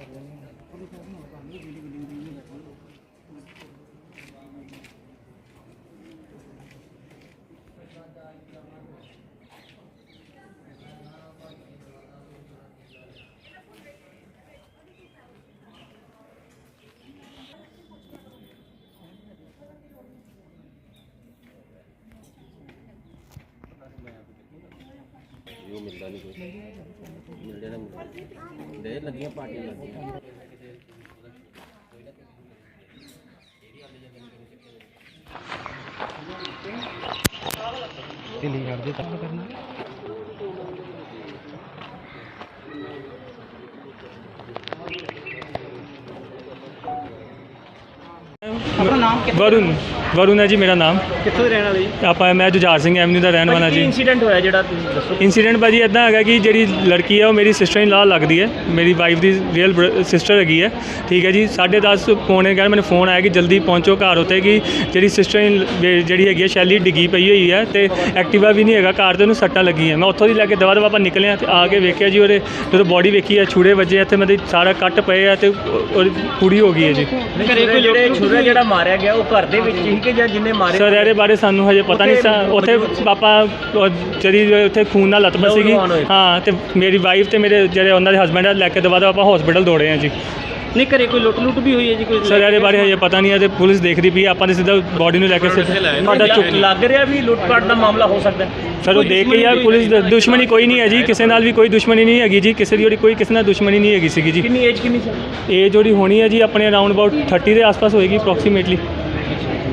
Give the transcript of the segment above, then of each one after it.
これがもう、まあ、20、20、20、20。ਉਹ ਮਿਲਦਾ ਨਹੀਂ ਕੋਈ। ਮਿਲ ਜਾਣਾ ਦੇ ਲੱਗੀਆਂ ਪਾਰਟੀਆਂ ਲੱਗੀਆਂ। ਢਿੱਲੀ ਕਰ ਦੇ ਤਾਂ ਕਰਨਾ। ਆਪਣਾ ਨਾਮ ਵਰੁਣ। ਵਰੁਣ ਹੈ ਜੀ ਮੇਰਾ ਨਾਮ। ਕਿੱਥੋਂ ਦੇ ਰਹਿਣ ਵਾਲੇ ਜੀ? ਆਪਾਂ ਮੈਂ ਜੁਝਾਰ ਸਿੰਘ ਐਵਨਿਊ ਦਾ ਰਹਿਣ ਵਾਲਾ ਕੀ ਜੀ। ਇਨਸੀਡੈਂਟ ਹੋਇਆ ਜਿਹੜਾ ਤੁਸੀਂ ਦੱਸੋ? ਇਨਸੀਡੈਂਟ ਭਾਜੀ ਇਦਾਂ ਹੈਗਾ ਕਿ ਜਿਹੜੀ ਲੜਕੀ ਹੈ ਉਹ ਮੇਰੀ ਸਿਸਟਰ ਇਨ ਲਾ ਲੱਗਦੀ ਹੈ। ਮੇਰੀ ਵਾਈਫ ਦੀ ਰੀਅਲ ਸਿਸਟਰ ਹੈਗੀ ਹੈ। ਠੀਕ ਹੈ ਜੀ 10:30 ਪੌਣੇ ਘਰ ਮੈਨੂੰ ਫੋਨ ਆਇਆ ਕਿ ਜਲਦੀ ਪਹੁੰਚੋ ਘਰ ਉੱਤੇ ਕਿ ਜਿਹੜੀ ਸਿਸਟਰ ਜਿਹੜੀ ਹੈਗੀ ਹੈ ਸ਼ੈਲੀ ਡਿੱਗੀ ਪਈ ਹੋਈ ਹੈ ਤੇ ਐਕਟਿਵਾ ਵੀ ਨਹੀਂ ਹੈਗਾ ਕਾਰ ਤੇ ਉਹਨੂੰ ਸੱਟਾਂ ਲੱਗੀਆਂ। ਮੈਂ ਉੱਥੋਂ ਦੀ ਲੈ ਕੇ ਦਵਾ ਦਵਾ ਆਪਾਂ ਨਿਕਲੇ ਆ ਤੇ ਆ ਕੇ ਵੇਖਿਆ ਜੀ ਉਹਦੇ ਜਦੋਂ ਬੋਡੀ ਵੇਖੀ ਹੈ ਛੁਰੇ ਵੱਜੇ ਇੱਥੇ ਮੇਰੇ ਸਾਰਾ ਕੱਟ ਪਏ ਆ ਤੇ ਪੂਰੀ ਹੋ ਗਈ ਹੈ ਜੀ। ਘਰੇ ਕੋਈ ਜਿਹੜੇ ਛੁਰਾ ਜਿਹੜਾ ਮਾਰਿਆ ਗਿਆ ਉਹ ਘਰ ਦੇ ਵਿੱਚ ਹੀ ਕਿ ਜਾਂ ਜਿੰਨੇ ਮਾਰੇ ਸਰ ਇਹਦੇ ਬਾਰੇ ਸਾਨੂੰ ਹਜੇ ਪਤਾ ਨਹੀਂ ਸਾ ਉੱਥੇ ਪਾਪਾ ਜਿਹੜੀ ਉੱਥੇ ਖੂਨ ਨਾਲ ਲਤਮ ਸੀਗੀ। ਹਾਂ ਤੇ ਮੇਰੀ ਵਾਈਫ ਤੇ ਮੇਰੇ ਜਿਹੜੇ ਉਹਨਾਂ ਦੇ ਹਸਬੰਡ ਆ ਲੈ ਕੇ ਦਵਾ ਆਪਾਂ ਹਸਪੀਟਲ ਦੌੜੇ ਆ ਜੀ। ਨਹੀਂ ਘਰੇ ਕੋਈ ਲੁੱਟ ਲੁੱਟ ਵੀ ਹੋਈ ਹੈ ਜੀ ਕੋਈ ਸਰ ਇਹਦੇ ਬਾਰੇ ਹਜੇ ਪਤਾ ਨਹੀਂ ਹੈ ਤੇ ਪੁਲਿਸ ਦੇਖਦੀ ਪਈ ਆਪਾਂ ਤੇ ਸਿੱਧਾ ਬੋਡੀ ਨੂੰ ਲੈ ਕੇ ਸਾਡਾ ਚੁੱਕ ਲੱਗ ਰਿਹਾ ਵੀ ਲੁੱਟ ਪਾਟ ਦਾ ਮਾਮਲਾ ਹੋ ਸਕਦਾ ਹੈ। ਸਰ ਉਹ ਦੇਖ ਕੇ ਯਾਰ ਪੁਲਿਸ ਦੁਸ਼ਮਣੀ ਕੋਈ ਨਹੀਂ ਹੈ ਜੀ ਕਿਸੇ ਨਾਲ ਵੀ ਕੋਈ ਦੁਸ਼ਮਣੀ ਨਹੀਂ ਹੈਗੀ ਜੀ ਕਿਸੇ ਦੀ ਜਿਹੜੀ ਕੋਈ ਕਿਸੇ ਨਾਲ ਦੁਸ਼ਮਣੀ ਨਹੀਂ ਹੈਗੀ ਸੀਗੀ ਜੀ। ਕਿੰਨੀ ਏਜ ਕਿੰਨੀ ਸੀ? ਇਹ ਜਿਹੜੀ ਹੋਣੀ ਹੈ ਜੀ ਆਪਣੇ ਅਰਾਊਂਡ ਅਬਾਊਟ 30 ਦੇ ਆਸ-ਪਾਸ ਹੋਏਗੀ ਅਪਰੋਕਸੀਮੇਟਲੀ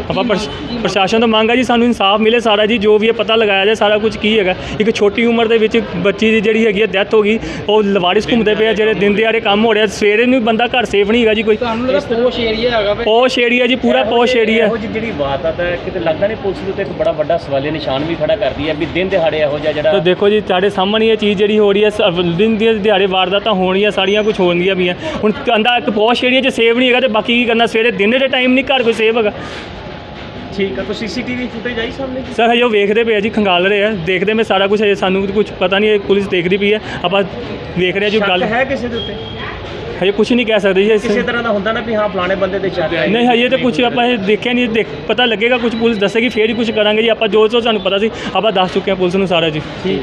ਆਪਾਂ ਪ੍ਰਸ਼- ਪ੍ਰਸ਼ਾਸਨ ਤੋਂ ਮੰਗ ਹੈ ਜੀ ਸਾਨੂੰ ਇਨਸਾਫ ਮਿਲੇ ਸਾਰਾ ਜੀ ਜੋ ਵੀ ਇਹ ਪਤਾ ਲਗਾਇਆ ਜਾਏ ਸਾਰਾ ਕੁਝ ਕੀ ਹੈਗਾ। ਇੱਕ ਛੋਟੀ ਉਮਰ ਦੇ ਵਿੱਚ ਬੱਚੀ ਦੀ ਜਿਹੜੀ ਹੈਗੀ ਹੈ ਡੈਥ ਹੋ ਗਈ ਉਹ ਲਵਾਰਿਸ ਘੁੰਮਦੇ ਪਏ ਆ ਜਿਹੜੇ ਦਿਨ ਦਿਹਾੜੇ ਕੰਮ ਹੋ ਰਿਹਾ ਸਵੇਰੇ ਨੂੰ ਬੰਦਾ ਘਰ ਸੇਫ ਨਹੀਂ ਹੈਗਾ ਜੀ ਕੋਈ। ਤੁਹਾਨੂੰ ਲੱਗਦਾ ਪੋਸ਼ ਏਰੀਆ ਹੈਗਾ ਵੇ? ਪੋਸ਼ ਏਰੀਆ ਜੀ ਪੂਰਾ ਪੋਸ਼ ਏਰੀਆ ਇਹੋ ਜਿਹੀ ਜਿਹੜੀ ਵਾਰਦਾਤ ਹੈ ਕਿਤੇ ਲੱਗਦਾ ਨਹੀਂ ਪੁਲਿਸ ਦੇ ਉੱਤੇ ਇੱਕ ਬੜਾ ਵੱਡਾ ਸਵਾਲੇ ਨਿਸ਼ਾਨ ਵੀ ਖੜਾ ਕਰਦੀ ਹੈ ਵੀ ਦਿਨ ਦਿਹਾੜੇ ਇਹੋ ਜਿਹਾ ਤਾਂ ਜਿਹੜਾ ਦੇਖੋ ਜੀ ਤੁਹਾਡੇ ਸਾਹਮਣੇ ਇਹ ਚੀਜ਼ ਜਿਹੜੀ ਹੋ ਰਹੀ ਹੈ ਸ- ਦਿਨ ਦੀ ਦਿਹਾੜੇ ਵਾਰਦਾਤਾਂ ਹੋਣੀਆਂ ਸਾਰੀਆਂ ਕੁਝ ਹੋਣਗੀਆਂ ਵੀ ਆ ਹੁਣ ਕਹਿੰਦਾ ਇੱਕ ਪੋਸ਼ ਏਰੀਆ 'ਚ ਸੇਵ ਨਹੀਂ ਹੈਗਾ ਤੇ ਬਾਕੀ ਕੀ ਕਰਨਾ ਸਵੇਰੇ ਦਿਨ ਦੇ ਟਾਈਮ ਨਹੀਂ ਘਰ ਕੋਈ ਸੇਵ ਹੈਗਾ। ਠੀਕ ਹੈ ਕੋਈ ਸੀਸੀਟੀਵੀ ਫੁਟੇਜ ਆਈ ਸਾਹਮਣੇ ਸਰ ਹਜੇ ਉਹ ਵੇਖਦੇ ਪਏ ਆ ਜੀ ਖੰਗਾਲ ਰਹੇ ਆ। ਦੇਖਦੇ ਮੈਂ ਸਾਰਾ ਕੁਝ ਹਜੇ ਸਾਨੂੰ ਕੁਝ ਪਤਾ ਨਹੀਂ ਹੈ ਪੁਲਿਸ ਦੇਖਦੀ ਪਈ ਹੈ ਆਪਾਂ ਵੇਖ ਰਹੇ ਹਾਂ ਜੀ ਸ਼ੱਕ ਗੱਲ ਹੈ ਕਿਸੇ ਦੇ ਉੱਤੇ? ਹਜੇ ਕੁਝ ਨਹੀਂ ਕਹਿ ਸਕਦੇ ਜੀ ਇਸ- ਕਿਸੇ ਤਰ੍ਹਾਂ ਦਾ ਹੁੰਦਾ ਨਾ ਵੀ ਹਾਂ ਫਲਾਣੇ ਬੰਦੇ ਦੇ ਸ਼ੱਕ ਹੈ ਨਹੀਂ ਹਜੇ ਤਾਂ ਕੁਝ ਆਪਾਂ ਇਹ ਦੇਖਿਆ ਨਹੀਂ ਦੇਖ ਪਤਾ ਲੱਗੇਗਾ ਕੁਝ ਪੁਲਿਸ ਦੱਸੇਗੀ ਫੇਰ ਹੀ ਕੁਝ ਕਰਾਂਗੇ ਜੀ। ਆਪਾਂ ਜੋ ਜੋ ਸਾਨੂੰ ਪਤਾ ਸੀ ਆਪਾਂ ਦੱਸ ਚੁੱਕੇ ਹਾਂ ਪੁਲਿਸ ਨੂੰ ਸਾਰਾ ਜੀ। ਠੀਕ।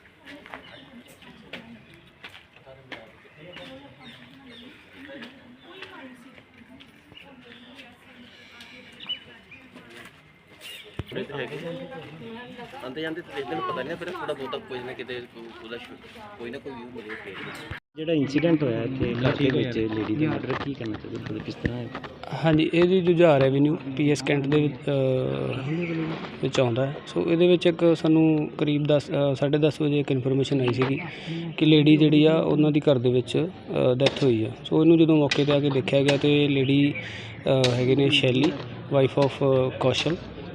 ਥੋੜੇ ਤੇ ਹੈਗੇ। ਆਂਦੇ ਜਾਂਦੇ ਤੇ ਦੇਖਦੇ ਨੂੰ ਪਤਾ ਨਹੀਂ ਫਿਰ ਥੋੜਾ ਬਹੁਤਾ ਕੋਈ ਨਾ ਕਿਤੇ ਕੋ- ਉਹਦਾ ਸ਼ੁ- ਕੋਈ ਨਾ ਕੋਈ ਵਿਊ ਮਿਲੇ ਫੇਰ। ਜਿਹੜਾ ਇਨਸੀਡੈਂਟ ਹੋਇਆ ਇੱਥੇ ਦੇ ਵਿੱਚ ਲੇਡੀ ਦੇ ਮਰਡਰ ਕੀ ਕਰਨਾ ਚਾਹੀਦਾ ਬਿਲਕੁਲ ਕਿਸ ਤਰ੍ਹਾਂ ਹਾਂਜੀ ਇਹਦੀ ਜੁਝਾਰ ਰੈਵਨਿਊ ਪੀਐਸ ਕੈਂਟ ਦੇ ਵਿੱਚ, ਅ, ਵਿੱਚ ਆਉਂਦਾ ਹੈ। ਸੋ ਇਹਦੇ ਵਿੱਚ ਇੱਕ ਸਾਨੂੰ ਕਰੀਬ 10 10:30 ਵਜੇ ਇੱਕ ਇਨਫੋਰਮੇਸ਼ਨ ਆਈ ਸੀਗੀ ਕਿ ਲੇਡੀ ਜਿਹੜੀ ਆ ਉਹਨਾਂ ਦੀ ਘਰ ਦੇ ਵਿੱਚ ਡੈਥ ਹੋਈ ਆ। ਸੋ ਇਹਨੂੰ ਜਦੋਂ ਮੌਕੇ ਤੇ ਆ ਕੇ ਦੇਖਿਆ ਗਿਆ ਤੇ ਲੇਡੀ ਹੈਗੇ ਨੇ ਸ਼ੈਲੀ ਵਾਈਫ ਆਫ ਕੌਸ਼ਲ।